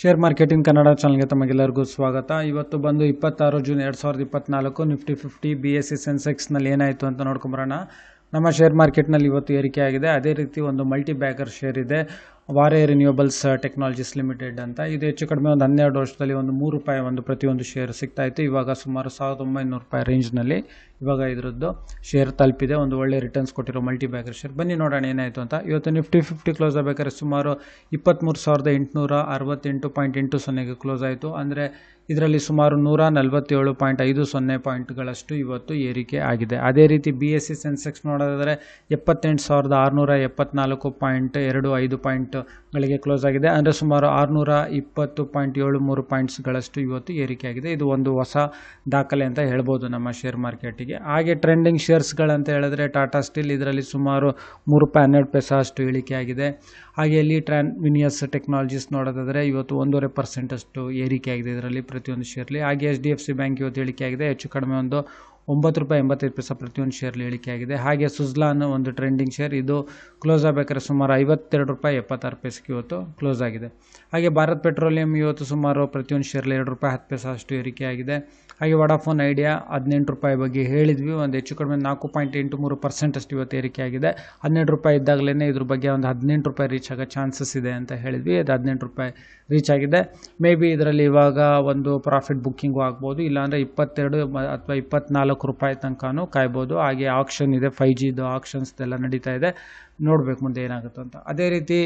Share marketing Kannada ಚಾನಲ್ಗೆ ತಮಗೆಲ್ಲರಿಗೂ ಸ್ವಾಗತ. ಇವತ್ತು ಬಂದು ಇಪ್ಪತ್ತಾರು ಜೂನ್ ಎರಡು ಸಾವಿರದ ಇಪ್ಪತ್ನಾಲ್ಕು Nifty fifty B S C ಸೆನ್ಸೆಕ್ಸ್ನಲ್ಲಿ ಏನಾಯಿತು ಅಂತ ನೋಡ್ಕೊಂಬರೋಣ. ನಮ್ಮ ಶೇರ್ ಮಾರ್ಕೆಟ್ನಲ್ಲಿ ಇವತ್ತು ಏರಿಕೆ ಆಗಿದೆ ಅದೇ ರೀತಿ ಒಂದು ಮಲ್ಟಿ ಬ್ಯಾಗರ್ ಶೇರ್ ಇದೆ. ವಾರೆ ರಿನ್ಯೂಯಬಲ್ಸ್ ಟೆಕ್ನಾಲಜೀಸ್ ಲಿಮಿಟೆಡ್ ಅಂತ. ಇದು ಹೆಚ್ಚು ಕಡಿಮೆ ಒಂದು ಹನ್ನೆರಡು ವರ್ಷದಲ್ಲಿ ಒಂದು ಮೂರು ರೂಪಾಯಿ ಒಂದು ಪ್ರತಿಯೊಂದು ಶೇರ್ ಸಿಗ್ತಾ ಇತ್ತು. ಇವಾಗ ಸುಮಾರು ಸಾವಿರದ ಒಂಬೈನೂರು ರೂಪಾಯಿ ರೇಂಜ್ನಲ್ಲಿ ಇವಾಗ ಇದರದ್ದು ಶೇರ್ ತಲುಪಿದೆ. ಒಂದು ಒಳ್ಳೆ ರಿಟರ್ನ್ಸ್ ಕೊಟ್ಟಿರೋ ಮಲ್ಟಿ ಬ್ಯಾಗರ್ ಶೇರ್ ಬನ್ನಿ ನೋಡೋಣ ಏನಾಯಿತು ಅಂತ. ಇವತ್ತು ನಿಫ್ಟಿ ಫಿಫ್ಟಿ ಕ್ಲೋಸ್ ಆಗಬೇಕಾದ್ರೆ ಸುಮಾರು ಇಪ್ಪತ್ತ್ಮೂರು ಸಾವಿರದ ಎಂಟುನೂರ ಅರವತ್ತೆಂಟು ಪಾಯಿಂಟ್ ಎಂಟು ಸೊನ್ನೆಗೆ ಕ್ಲೋಸ್ ಆಯಿತು. ಅಂದರೆ ಇದರಲ್ಲಿ ಸುಮಾರು ನೂರ ನಲವತ್ತೇಳು ಪಾಯಿಂಟ್ ಐದು ಸೊನ್ನೆ ಪಾಯಿಂಟ್ಗಳಷ್ಟು ಇವತ್ತು ಏರಿಕೆ ಆಗಿದೆ. ಅದೇ ರೀತಿ ಬಿ ಎಸ್ ಸಿ ಸೆನ್ಸೆಕ್ಸ್ ನೋಡೋದಾದರೆ ಎಪ್ಪತ್ತೆಂಟು ಸಾವಿರದ ಆರುನೂರ ಎಪ್ಪತ್ನಾಲ್ಕು ಪಾಯಿಂಟ್ ಎರಡು ಐದು ಪಾಯಿಂಟ್ಗಳಿಗೆ ಕ್ಲೋಸ್ ಆಗಿದೆ. ಅಂದರೆ ಸುಮಾರು ಆರುನೂರ ಇಪ್ಪತ್ತು ಪಾಯಿಂಟ್ ಏಳು ಮೂರು ಪಾಯಿಂಟ್ಸ್ಗಳಷ್ಟು ಇವತ್ತು ಏರಿಕೆಯಾಗಿದೆ. ಇದು ಒಂದು ಹೊಸ ದಾಖಲೆ ಅಂತ ಹೇಳ್ಬೋದು ನಮ್ಮ ಶೇರ್ ಮಾರ್ಕೆಟಿಗೆ ಹಾಗೆ ಟ್ರೆಂಡಿಂಗ್ ಶೇರ್ಸ್ಗಳಂತ ಹೇಳಿದ್ರೆ ಟಾಟಾ ಸ್ಟೀಲ್ ಇದರಲ್ಲಿ ಸುಮಾರು ಮೂರು ರೂಪಾಯಿ ಹನ್ನೆರಡು ಪೈಸ ಅಷ್ಟು ಇಳಿಕೆಯಾಗಿದೆ. ಹಾಗೆ ಇಲ್ಲಿ ಟ್ರಾನ್ ವಿನಿಯಸ್ ಟೆಕ್ನಾಲಜೀಸ್ ನೋಡೋದಾದರೆ ಇವತ್ತು ಒಂದೂವರೆ ಪರ್ಸೆಂಟಷ್ಟು ಏರಿಕೆಯಾಗಿದೆ ಇದರಲ್ಲಿ ಪ್ರತಿಯೊಂದು ಶೇರ್ಲಿ ಹಾಗೆ H D F C bank ಇವತ್ತು ಇಳಿಕೆಯಾಗಿದೆ. ಹೆಚ್ಚು ಕಡಿಮೆ ಒಂದು ಒಂಬತ್ತು ರೂಪಾಯಿ ಎಂಬತ್ತೈದು ಪೈಸೆ ಪ್ರತಿಯೊಂದು ಶೇರ್ಲಿ ಇಳಿಕೆ ಆಗಿದೆ ಹಾಗೆ ಸುಜ್ಲಾನ್ ಒಂದು ಟ್ರೆಂಡಿಂಗ್ ಶೇರ್ ಇದು ಕ್ಲೋಸ್ ಆಗಬೇಕಾದ್ರೆ ಸುಮಾರು ಐವತ್ತೆರಡು ರೂಪಾಯಿ ಎಪ್ಪತ್ತಾರು ಪೈಸೆಗೆ ಇವತ್ತು ಕ್ಲೋಸ್ ಆಗಿದೆ. ಹಾಗೆ ಭಾರತ್ ಪೆಟ್ರೋಲಿಯಂ ಇವತ್ತು ಸುಮಾರು ಪ್ರತಿಯೊಂದು ಶೇರ್ಲಿ ಎರಡು ರೂಪಾಯಿ ಹತ್ತು ಪೈಸೆ ಅಷ್ಟು ಏರಿಕೆ ಆಗಿದೆ ಹಾಗೆ ವಡಾಫೋನ್ ಐಡಿಯಾ ಹದಿನೆಂಟು ರೂಪಾಯಿ ಬಗ್ಗೆ ಹೇಳಿದ್ವಿ. ಒಂದು ಹೆಚ್ಚು ಕಡಿಮೆ ನಾಲ್ಕು ಪಾಯಿಂಟ್ ಎಂಟು ಮೂರು ಪರ್ಸೆಂಟ್ ಅಷ್ಟು ಇವತ್ತು ಏರಿಕೆಯಾಗಿದೆ. ಹನ್ನೆರಡು ರೂಪಾಯಿ ಇದ್ದಾಗಲೇ ಇದ್ರ ಬಗ್ಗೆ ಒಂದು ಹದಿನೆಂಟು ರೂಪಾಯಿ ರೀಚ್ ಆಗೋ ಚಾನ್ಸಸ್ ಇದೆ ಅಂತ ಹೇಳಿದ್ವಿ. ಅದು ಹದಿನೆಂಟು ರೂಪಾಯಿ ರೀಚ್ ಆಗಿದೆ. ಮೇ ಬಿ ಇದರಲ್ಲಿ ಇವಾಗ ಒಂದು ಪ್ರಾಫಿಟ್ ಬುಕ್ಕಿಂಗು ಆಗ್ಬೋದು ಇಲ್ಲಾಂದರೆ ಇಪ್ಪತ್ತೆರಡು ಅಥವಾ ಇಪ್ಪತ್ನಾಲ್ಕು ರೂಪಾಯಿ ತನಕನೂ ಕಾಯ್ಬೋದು. ಹಾಗೆ ಆಕ್ಷನ್ ಇದೆ ಫೈ ಜಿದು ಆಕ್ಷನ್ಸ್ದೆಲ್ಲ ನಡೀತಾ ಇದೆ. ನೋಡಬೇಕು ಮುಂದೆ ಏನಾಗುತ್ತೆ ಅಂತ ಅದೇ ರೀತಿ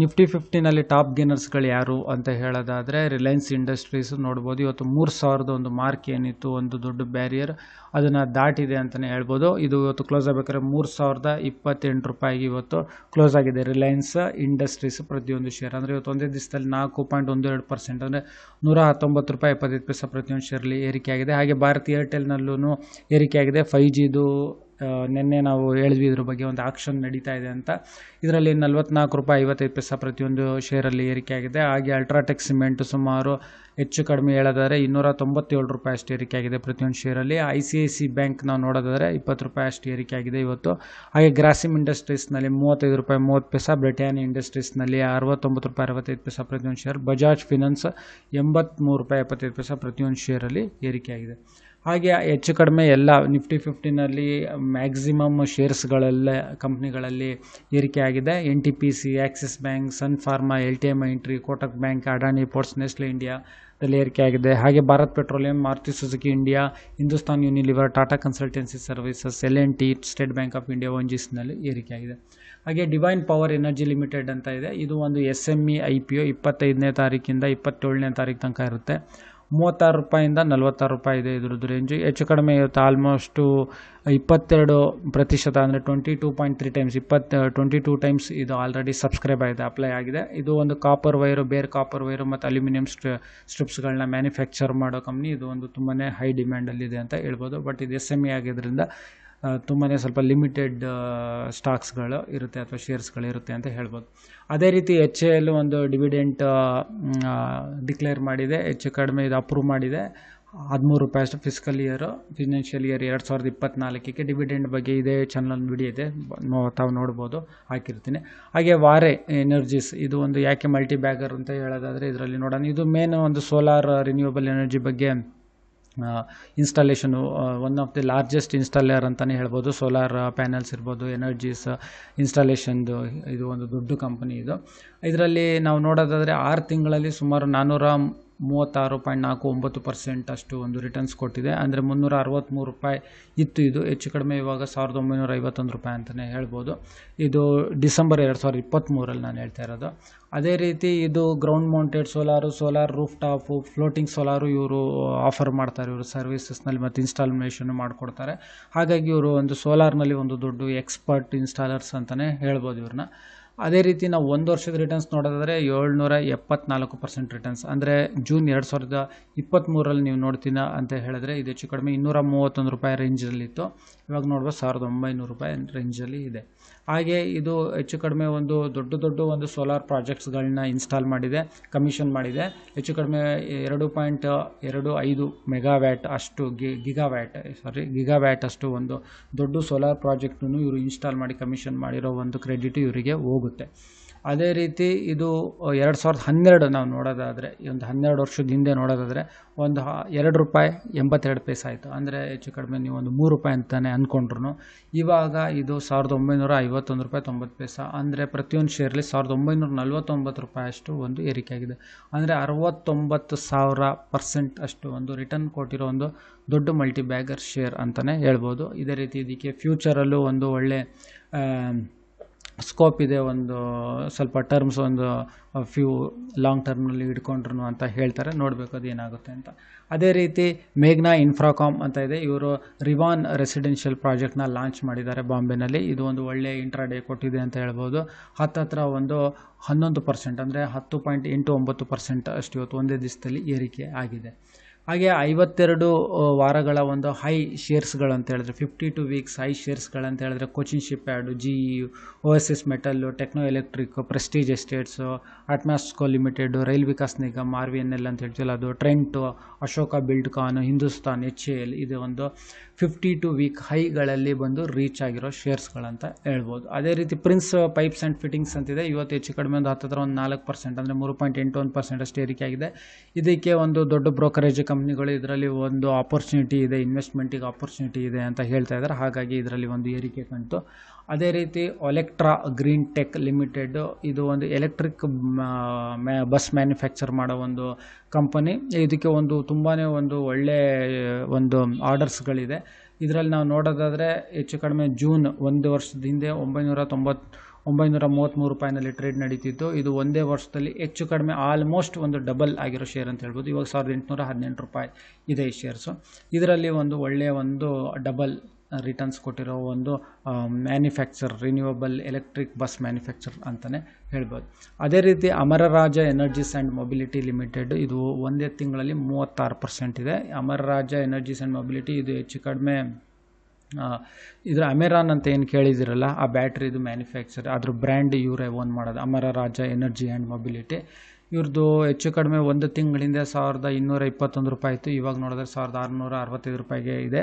ನಿಫ್ಟಿ ಫಿಫ್ಟಿನಲ್ಲಿ ಟಾಪ್ ಗೇನರ್ಸ್ಗಳು ಯಾರು ಅಂತ ಹೇಳೋದಾದರೆ ರಿಲಯನ್ಸ್ ಇಂಡಸ್ಟ್ರೀಸ್ ನೋಡ್ಬೋದು. ಇವತ್ತು ಮೂರು ಸಾವಿರದ ಒಂದು ಮಾರ್ಕ್ ಏನಿತ್ತು, ಒಂದು ದೊಡ್ಡ ಬ್ಯಾರಿಯರ್. ಅದನ್ನು ದಾಟಿದೆ ಅಂತಲೇ ಹೇಳ್ಬೋದು. ಇದು ಇವತ್ತು ಕ್ಲೋಸ್ ಆಗಬೇಕಾದ್ರೆ ಮೂರು ಸಾವಿರದ ಇಪ್ಪತ್ತೆಂಟು ರೂಪಾಯಿಗೆ ಇವತ್ತು ಕ್ಲೋಸ್ ಆಗಿದೆ. ರಿಲಯನ್ಸ್ ಇಂಡಸ್ಟ್ರೀಸ್ ಪ್ರತಿಯೊಂದು ಶೇರ್ ಅಂದರೆ ಇವತ್ತು ಒಂದೇ ದಿವಸದಲ್ಲಿ ನಾಲ್ಕು ಪಾಯಿಂಟ್ ಒಂದು ಎರಡು ಪರ್ಸೆಂಟ್, ಅಂದರೆ ನೂರ ಹತ್ತೊಂಬತ್ತು ರೂಪಾಯಿ ಇಪ್ಪತ್ತೈದು ಪೈಸೆ ಪ್ರತಿಯೊಂದು ಶೇರ್ಲಿ ಏರಿಕೆ ಆಗಿದೆ. ಹಾಗೆ ಭಾರತ್ ಏರ್ಟೆಲ್ನಲ್ಲೂ ಏರಿಕೆ ಆಗಿದೆ. ಫೈ ಜಿದು ನಿನ್ನೆ ನಾವು ಹೇಳಿದ್ವಿ ಇದ್ರ ಬಗ್ಗೆ ಒಂದು ಆಕ್ಷನ್ ನಡೀತಾ ಇದೆ ಅಂತ. ಇದರಲ್ಲಿ ನಲ್ವತ್ನಾಲ್ಕು ರೂಪಾಯಿ ಐವತ್ತೈದು ಪೈಸೆ ಪ್ರತಿಯೊಂದು ಶೇರಲ್ಲಿ ಏರಿಕೆ ಆಗಿದೆ. ಹಾಗೆ ಅಲ್ಟ್ರಾಟೆಕ್ ಸಿಮೆಂಟ್ ಸುಮಾರು ಹೆಚ್ಚು ಕಡಿಮೆ ಹೇಳೋದಾದರೆ ಇನ್ನೂರ ತೊಂಬತ್ತೇಳು ರೂಪಾಯಿ ಅಷ್ಟು ಏರಿಕೆ ಆಗಿದೆ ಪ್ರತಿಯೊಂದು ಶೇರಲ್ಲಿ I C I C bank ನಾವು ನೋಡೋದಾದರೆ ಇಪ್ಪತ್ತು ರೂಪಾಯಿ ಅಷ್ಟು ಏರಿಕೆ ಆಗಿದೆ ಇವತ್ತು. ಹಾಗೆ ಗ್ರಾಸಿಮ್ ಇಂಡಸ್ಟ್ರೀಸ್ನಲ್ಲಿ ಮೂವತ್ತೈದು ರೂಪಾಯಿ ಮೂವತ್ತು ಪೈಸ ಬ್ರಿಟಾನಿ ಇಂಡಸ್ಟ್ರೀಸ್ನಲ್ಲಿ ಅರವತ್ತೊಂಬತ್ತು ರೂಪಾಯಿ ಅರವತ್ತೈದು ಪೈಸೆ ಪ್ರತಿಯೊಂದು ಶೇರ್ ಬಜಾಜ್ ಫಿನಾನ್ಸ್ ಎಂಬತ್ತ್ಮೂರು ರೂಪಾಯಿ ಎಪ್ಪತ್ತೈದು ಪೈಸೆ ಪ್ರತಿಯೊಂದು ಶೇರಲ್ಲಿ ಏರಿಕೆ ಆಗಿದೆ. ಹಾಗೆ ಹೆಚ್ಚು ಕಡಿಮೆ ಎಲ್ಲ ನಿಫ್ಟಿ ಫಿಫ್ಟಿನಲ್ಲಿ ಮ್ಯಾಕ್ಸಿಮಮ್ ಶೇರ್ಸ್ಗಳೆಲ್ಲ ಕಂಪ್ನಿಗಳಲ್ಲಿ ಏರಿಕೆ ಆಗಿದೆ. N T P C Axis bank Sun Pharma L T M entry Kotak bank Adani ports Nestle ಇಂಡಿಯಾದಲ್ಲಿ ಏರಿಕೆ ಆಗಿದೆ. ಹಾಗೆ Bharat petroleum Maruti Suzuki India Hindustan Unilever Tata consultancy services L N T state bank of India ನಲ್ಲಿ ಏರಿಕೆ ಆಗಿದೆ. ಹಾಗೆ divine power energy limited ಅಂತ ಇದೆ. ಇದು ಒಂದು S M E I P O ಇಪ್ಪತ್ತೈದನೇ ತಾರೀಕಿಂದ ಇಪ್ಪತ್ತೇಳನೇ ತಾರೀಕು ತನಕ ಇರುತ್ತೆ. ಮೂವತ್ತಾರು ರೂಪಾಯಿಂದ ನಲ್ವತ್ತಾರು ರೂಪಾಯಿ ಇದೆ ಇದ್ರದ್ದು ರೇಂಜು ಹೆಚ್ಚು ಕಡಿಮೆ ಇರುತ್ತೆ ಆಲ್ಮೋಸ್ಟು ಇಪ್ಪತ್ತೆರಡು ಪ್ರತಿಶತ ಅಂದರೆ twenty two point three times ಇಪ್ಪತ್ತು ಟ್ವೆಂಟಿ ಟೂ ಟೈಮ್ಸ್ ಇದು ಆಲ್ರೆಡಿ ಸಬ್ಸ್ಕ್ರೈಬ್ ಆಗಿದೆ ಅಪ್ಲೈ ಆಗಿದೆ. ಇದು ಒಂದು ಕಾಪರ್ ವೈರು ಬೇರೆ ಕಾಪರ್ ವೈರು ಮತ್ತು ಅಲ್ಯೂಮಿನಿಯಂ ಸ್ಟ್ರಿ ಸ್ಟ್ರಿಪ್ಸ್ಗಳನ್ನ ಮ್ಯಾನುಫ್ಯಾಕ್ಚರ್ ಮಾಡೋ ಕಂಪ್ನಿ ಇದು ಒಂದು ತುಂಬಾ ಹೈ ಡಿಮ್ಯಾಂಡಲ್ಲಿದೆ ಅಂತ ಹೇಳ್ಬೋದು. ಬಟ್ ಇದು ಎಸ್ ಎಂ ಇ ಆಗಿದ್ದರಿಂದ ತುಂಬಾ ಸ್ವಲ್ಪ ಲಿಮಿಟೆಡ್ ಸ್ಟಾಕ್ಸ್ಗಳು ಇರುತ್ತೆ ಅಥವಾ ಶೇರ್ಸ್ಗಳು ಇರುತ್ತೆ ಅಂತ ಹೇಳ್ಬೋದು. ಅದೇ ರೀತಿ ಎಚ್ ಎ ಎಲ್ ಒಂದು ಡಿವಿಡೆಂಟ್ ಡಿಕ್ಲೇರ್ ಮಾಡಿದೆ. ಹೆಚ್ಚು ಕಡಿಮೆ ಇದು ಅಪ್ರೂವ್ ಮಾಡಿದೆ. ಹದಿಮೂರು ರೂಪಾಯಿ ಅಷ್ಟು ಫಿಸಿಕಲ್ ಇಯರು ಫಿನಾನ್ಷಿಯಲ್ ಇಯರ್ ಎರಡು ಸಾವಿರದ ಇಪ್ಪತ್ತ್ನಾಲ್ಕಕ್ಕೆ ಡಿವಿಡೆಂಡ್ ಬಗ್ಗೆ ಇದೇ ಚಾನಲ್ ವಿಡಿಯೋ ಇದೆ ತಾವು ನೋಡ್ಬೋದು, ಹಾಕಿರ್ತೀನಿ. ಹಾಗೆ ವಾರೆ ಎನರ್ಜೀಸ್ ಇದು ಒಂದು ಯಾಕೆ ಮಲ್ಟಿ ಬ್ಯಾಗರ್ ಅಂತ ಹೇಳೋದಾದರೆ, ಇದರಲ್ಲಿ ನೋಡೋಣ. ಇದು ಮೇನ್ ಒಂದು ಸೋಲಾರ್ ರಿನ್ಯೂವಬಲ್ ಎನರ್ಜಿ ಬಗ್ಗೆ installation one of the largest installer ಅಂತಲೇ ಹೇಳ್ಬೋದು. ಸೋಲಾರ್ ಪ್ಯಾನಲ್ಸ್ ಇರ್ಬೋದು ಎನರ್ಜೀಸ್ ಇನ್ಸ್ಟಾಲೇಷನ್ದು ಇದು ಒಂದು ದೊಡ್ಡ ಕಂಪ್ನಿ ಇದು. ಇದರಲ್ಲಿ ನಾವು ನೋಡೋದಾದರೆ ಆರು ತಿಂಗಳಲ್ಲಿ ಸುಮಾರು ನಾನ್ನೂರ ಮೂವತ್ತಾರು ಪಾಯಿಂಟ್ ನಾಲ್ಕು ಒಂಬತ್ತು ಪರ್ಸೆಂಟ್ ಅಷ್ಟು ಒಂದು ರಿಟರ್ನ್ಸ್ ಕೊಟ್ಟಿದೆ. ಅಂದರೆ ಮುನ್ನೂರ ಅರವತ್ತ್ಮೂರು ರೂಪಾಯಿ ಇತ್ತು ಇದು. ಹೆಚ್ಚು ಕಡಿಮೆ ಇವಾಗ ಸಾವಿರದ ಒಂಬೈನೂರ ಐವತ್ತೊಂದು ರೂಪಾಯಿ ಅಂತಲೇ ಹೇಳ್ಬೋದು. ಇದು ಡಿಸೆಂಬರ್ ಎರಡು ಸಾವಿರದ ಇಪ್ಪತ್ತ್ಮೂರಲ್ಲಿ ನಾನು ಹೇಳ್ತಾ ಇರೋದು. ಅದೇ ರೀತಿ ಇದು ground mounted solar solar roof top floating solar ಇವರು ಆಫರ್ ಮಾಡ್ತಾರೆ. ಇವರು ಸರ್ವಿಸಸ್ನಲ್ಲಿ ಮತ್ತು ಇನ್ಸ್ಟಾಲ್ಮೇಷನ್ ಮಾಡಿಕೊಡ್ತಾರೆ. ಹಾಗಾಗಿ ಇವರು ಒಂದು ಸೋಲಾರ್ನಲ್ಲಿ ಒಂದು ದೊಡ್ಡ ಎಕ್ಸ್ಪರ್ಟ್ ಇನ್ಸ್ಟಾಲರ್ಸ್ ಅಂತಲೇ ಹೇಳ್ಬೋದು ಇವ್ರನ್ನ. ಅದೇ ರೀತಿ ನಾವು ಒಂದು ವರ್ಷದ ರಿಟರ್ನ್ಸ್ ನೋಡೋದಾದರೆ ಏಳ್ನೂರ ಎಪ್ಪತ್ನಾಲ್ಕು ಪರ್ಸೆಂಟ್ ರಿಟರ್ನ್ಸ್ ಅಂದರೆ ಜೂನ್ ಎರಡು ಸಾವಿರದ ಇಪ್ಪತ್ತ್ಮೂರಲ್ಲಿ ನೀವು ನೋಡ್ತೀನ ಅಂತ ಹೇಳಿದ್ರೆ ಇದು ಹೆಚ್ಚು ಕಡಿಮೆ ಇನ್ನೂರ ಮೂವತ್ತೊಂದು ರೂಪಾಯಿ ರೇಂಜಲ್ಲಿತ್ತು ಇವಾಗ ನೋಡ್ಬೋದು ಸಾವಿರದ ಒಂಬೈನೂರು ರೂಪಾಯಿ ರೇಂಜಲ್ಲಿ ಇದೆ. ಹಾಗೆ ಇದು ಹೆಚ್ಚು ಕಡಿಮೆ ಒಂದು ದೊಡ್ಡ ದೊಡ್ಡ ಒಂದು ಸೋಲಾರ್ ಪ್ರಾಜೆಕ್ಟ್ಸ್ಗಳನ್ನ ಇನ್ಸ್ಟಾಲ್ ಮಾಡಿದೆ ಕಮಿಷನ್ ಮಾಡಿದೆ. ಹೆಚ್ಚು ಕಡಿಮೆ ಎರಡು ಪಾಯಿಂಟ್ ಎರಡು ಐದು ಮೆಗಾವ್ಯಾಟ್ ಅಷ್ಟು ಗಿ ಗಿಗಾವ್ಯಾಟ್ ಸಾರಿ ಗಿಗಾವ್ಯಾಟ್ ಅಷ್ಟು ಒಂದು ದೊಡ್ಡ ಸೋಲಾರ್ ಪ್ರಾಜೆಕ್ಟನ್ನು ಇವರು ಇನ್ಸ್ಟಾಲ್ ಮಾಡಿ ಕಮಿಷನ್ ಮಾಡಿರೋ ಒಂದು ಕ್ರೆಡಿಟ್ ಇವರಿಗೆ ಹೋಗುತ್ತೆ. ಅದೇ ರೀತಿ ಇದು ಎರಡು ಸಾವಿರದ ಹನ್ನೆರಡು ನಾವು ನೋಡೋದಾದರೆ, ಈ ಒಂದು ಹನ್ನೆರಡು ವರ್ಷದ ಹಿಂದೆ ನೋಡೋದಾದರೆ, ಒಂದು ಎರಡು ರೂಪಾಯಿ ಎಂಬತ್ತೆರಡು ಪೈಸೆ ಆಯಿತು. ಅಂದರೆ ಹೆಚ್ಚು ಕಡಿಮೆ ನೀವು ಒಂದು ಮೂರು ರೂಪಾಯಿ ಅಂತಲೇ ಅಂದ್ಕೊಂಡ್ರು ಇವಾಗ ಇದು ಸಾವಿರದ ಒಂಬೈನೂರ ಐವತ್ತೊಂದು ರೂಪಾಯಿ ತೊಂಬತ್ತು ಪೈಸೆ. ಅಂದರೆ ಪ್ರತಿಯೊಂದು ಶೇರ್ಲಿ ಸಾವಿರದ ಒಂಬೈನೂರ ನಲ್ವತ್ತೊಂಬತ್ತು ರೂಪಾಯಿ ಅಷ್ಟು ಒಂದು ಏರಿಕೆ ಆಗಿದೆ. ಅಂದರೆ ಅರವತ್ತೊಂಬತ್ತು ಸಾವಿರ ಪರ್ಸೆಂಟ್ ಅಷ್ಟು ಒಂದು ರಿಟರ್ನ್ ಕೊಟ್ಟಿರೋ ಒಂದು ದೊಡ್ಡ ಮಲ್ಟಿ ಬ್ಯಾಗರ್ ಶೇರ್ ಅಂತಲೇ ಹೇಳ್ಬೋದು. ಇದೇ ರೀತಿ ಇದಕ್ಕೆ ಫ್ಯೂಚರಲ್ಲೂ ಒಂದು ಒಳ್ಳೆ ಸ್ಕೋಪ್ ಇದೆ ಒಂದು ಸ್ವಲ್ಪ ಟರ್ಮ್ಸ್ ಒಂದು ಫ್ಯೂ ಲಾಂಗ್ ಟರ್ಮ್ನಲ್ಲಿ ಹಿಡ್ಕೊಂಡ್ರು ಅಂತ ಹೇಳ್ತಾರೆ. ನೋಡಬೇಕು ಅದು ಏನಾಗುತ್ತೆ ಅಂತ. ಅದೇ ರೀತಿ ಮೇಘ್ನಾ ಇನ್ಫ್ರಾಕಾಮ್ ಅಂತ ಇದೆ. ಇವರು ರಿವಾನ್ ರೆಸಿಡೆನ್ಷಿಯಲ್ ಪ್ರಾಜೆಕ್ಟ್ನ ಲಾಂಚ್ ಮಾಡಿದ್ದಾರೆ ಬಾಂಬೆನಲ್ಲಿ. ಇದು ಒಂದು ಒಳ್ಳೆಯ ಇಂಟ್ರಾಡೇ ಕೊಟ್ಟಿದೆ ಅಂತ ಹೇಳ್ಬೋದು. ಹತ್ತತ್ರ ಒಂದು ಹನ್ನೊಂದು ಪರ್ಸೆಂಟ್ ಅಂದರೆ ಹತ್ತು ಪಾಯಿಂಟ್ ಎಂಟು ಒಂಬತ್ತು ಪರ್ಸೆಂಟ್ ಅಷ್ಟು ಇವತ್ತು ಒಂದೇ ದಿವಸದಲ್ಲಿ ಏರಿಕೆ ಆಗಿದೆ. ಹಾಗೆ ಐವತ್ತೆರಡು ವಾರಗಳ ಒಂದು ಹೈ ಶೇರ್ಸ್ಗಳು ಅಂತ ಹೇಳಿದ್ರೆ ಫಿಫ್ಟಿ ಟು ವೀಕ್ಸ್ ಹೈ ಶೇರ್ಸ್ಗಳಂತ ಹೇಳಿದ್ರೆ Cochin shipyard G E O S S metal techno electric prestige estates ಅಟ್ಮಾಸ್ಕೋ limited rail Vikas Nigam R V N L ಅಂತ ಹೇಳ್ತೀವಲ್ಲ, ಅದು Trent Ashoka Buildcon Hindustan H A L ಇದು ಒಂದು fifty to weak ಹೈಗಳಲ್ಲಿ ಬಂದು reach ಆಗಿರೋ ಶೇರ್ಸ್ಗಳಂತ ಹೇಳ್ಬೋದು. ಅದೇ ರೀತಿ ಪ್ರಿನ್ಸ್ ಪೈಪ್ಸ್ ಆ್ಯಂಡ್ ಫಿಟ್ಟಿಂಗ್ಸ್ ಅಂತಿದೆ. ಇವತ್ತು ಹೆಚ್ಚು ಕಡಿಮೆ ಒಂದು ಹತ್ತತ್ರ ಒಂದು ನಾಲ್ಕು ಪರ್ಸೆಂಟ್ ಅಂದರೆ ಮೂರು ಪಾಯಿಂಟ್ ಎಂಟು ಒಂದು ಪರ್ಸೆಂಟ್ ಅಷ್ಟು ಏರಿಕೆ ಆಗಿದೆ ಇದಕ್ಕೆ ಒಂದು ದೊಡ್ಡ ಬ್ರೋಕರೇಜ್ ಕಂಪ್ನಿಗಳು ಇದರಲ್ಲಿ ಒಂದು ಆಪರ್ಚುನಿಟಿ ಇದೆ ಇನ್ವೆಸ್ಟ್ಮೆಂಟಿಗೆ ಆಪರ್ಚುನಿಟಿ ಇದೆ ಅಂತ ಹೇಳ್ತಾ ಇದ್ದಾರೆ. ಹಾಗಾಗಿ ಇದರಲ್ಲಿ ಒಂದು ಏರಿಕೆ ಕಂತು ಅದೇ ರೀತಿ ಒಲೆಕ್ಟ್ರಾ ಗ್ರೀನ್ ಟೆಕ್ ಲಿಮಿಟೆಡ್ ಇದು ಒಂದು ಎಲೆಕ್ಟ್ರಿಕ್ ಬಸ್ ಮ್ಯಾನುಫ್ಯಾಕ್ಚರ್ ಮಾಡೋ ಒಂದು ಕಂಪನಿ ಇದಕ್ಕೆ ಒಂದು ತುಂಬಾ ಒಂದು ಒಳ್ಳೆ ಒಂದು ಆರ್ಡರ್ಸ್ಗಳಿದೆ ಇದರಲ್ಲಿ ನಾವು ನೋಡೋದಾದರೆ ಹೆಚ್ಚು ಕಡಿಮೆ ಜೂನ್ ಒಂದು ವರ್ಷದ ಹಿಂದೆ ಒಂಬೈನೂರ ತೊಂಬತ್ತು ಒಂಬೈನೂರ ಮೂವತ್ತ್ಮೂರು ರೂಪಾಯಿನಲ್ಲಿ ಟ್ರೇಡ್ ನಡೀತಿತ್ತು. ಇದು ಒಂದೇ ವರ್ಷದಲ್ಲಿ ಹೆಚ್ಚು ಕಡಿಮೆ ಆಲ್ಮೋಸ್ಟ್ ಒಂದು ಡಬಲ್ ಆಗಿರೋ ಶೇರ್ ಅಂತ ಹೇಳ್ಬೋದು. ಇವಾಗ ಸಾವಿರದ ಎಂಟುನೂರ ಹದಿನೆಂಟು ರೂಪಾಯಿ ಇದೆ ಈ ಶೇರ್ಸು ಇದರಲ್ಲಿ ಒಂದು ಒಳ್ಳೆಯ ಒಂದು ಡಬಲ್ ರಿಟರ್ನ್ಸ್ ಕೊಟ್ಟಿರೋ ಒಂದು manufacture renewable electric bus manufacture ಅಂತಲೇ ಹೇಳ್ಬೋದು. ಅದೇ ರೀತಿ Amara Raja energies and mobility limited ಇದು ಒಂದೇ ತಿಂಗಳಲ್ಲಿ ಮೂವತ್ತಾರು ಪರ್ಸೆಂಟ್ ಇದೆ. ಅಮರರಾಜ ಎನರ್ಜೀಸ್ ಆ್ಯಂಡ್ ಮೊಬಿಲಿಟಿ ಇದು ಹೆಚ್ಚು ಕಡಿಮೆ ಇದರ ಅಮೆರಾನ್ ಅಂತ ಏನು ಕೇಳಿದಿರಲ್ಲ, ಆ ಬ್ಯಾಟ್ರಿದು ಮ್ಯಾನುಫ್ಯಾಕ್ಚರ್ ಅದ್ರ ಬ್ರ್ಯಾಂಡ್ ಇವರೇ ಓನ್ ಮಾಡೋದು Amara Raja energy and mobility ಇವ್ರದ್ದು ಹೆಚ್ಚು ಕಡಿಮೆ ಒಂದು ತಿಂಗಳಿಂದ ಸಾವಿರದ ಇನ್ನೂರ ಇಪ್ಪತ್ತೊಂದು ರೂಪಾಯಿ ಇತ್ತು. ಇವಾಗ ನೋಡಿದ್ರೆ ಸಾವಿರದ ಆರುನೂರ ಅರವತ್ತೈದು ರೂಪಾಯಿಗೆ ಇದೆ.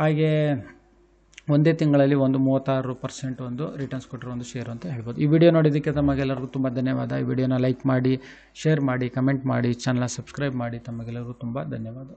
ಹಾಗೆ ಒಂದೇ ತಿಂಗಳಲ್ಲಿ ಒಂದು ಮೂವತ್ತಾರು ಪರ್ಸೆಂಟ್ ಒಂದು ರಿಟರ್ನ್ಸ್ ಕೊಟ್ಟಿರೋ ಒಂದು ಶೇರ್ ಅಂತ ಹೇಳ್ಬೋದು. ಈ ವಿಡಿಯೋ ನೋಡಿದ್ದಕ್ಕೆ ತಮಗೆಲ್ಲರಿಗೂ ತುಂಬ ಧನ್ಯವಾದ. ಈ ವಿಡಿಯೋನ ಲೈಕ್ ಮಾಡಿ ಶೇರ್ ಮಾಡಿ ಕಮೆಂಟ್ ಮಾಡಿ ಚಾನಲ್ನ ಸಬ್ಸ್ಕ್ರೈಬ್ ಮಾಡಿ ತಮಗೆಲ್ಲರಿಗೂ ತುಂಬ ಧನ್ಯವಾದ.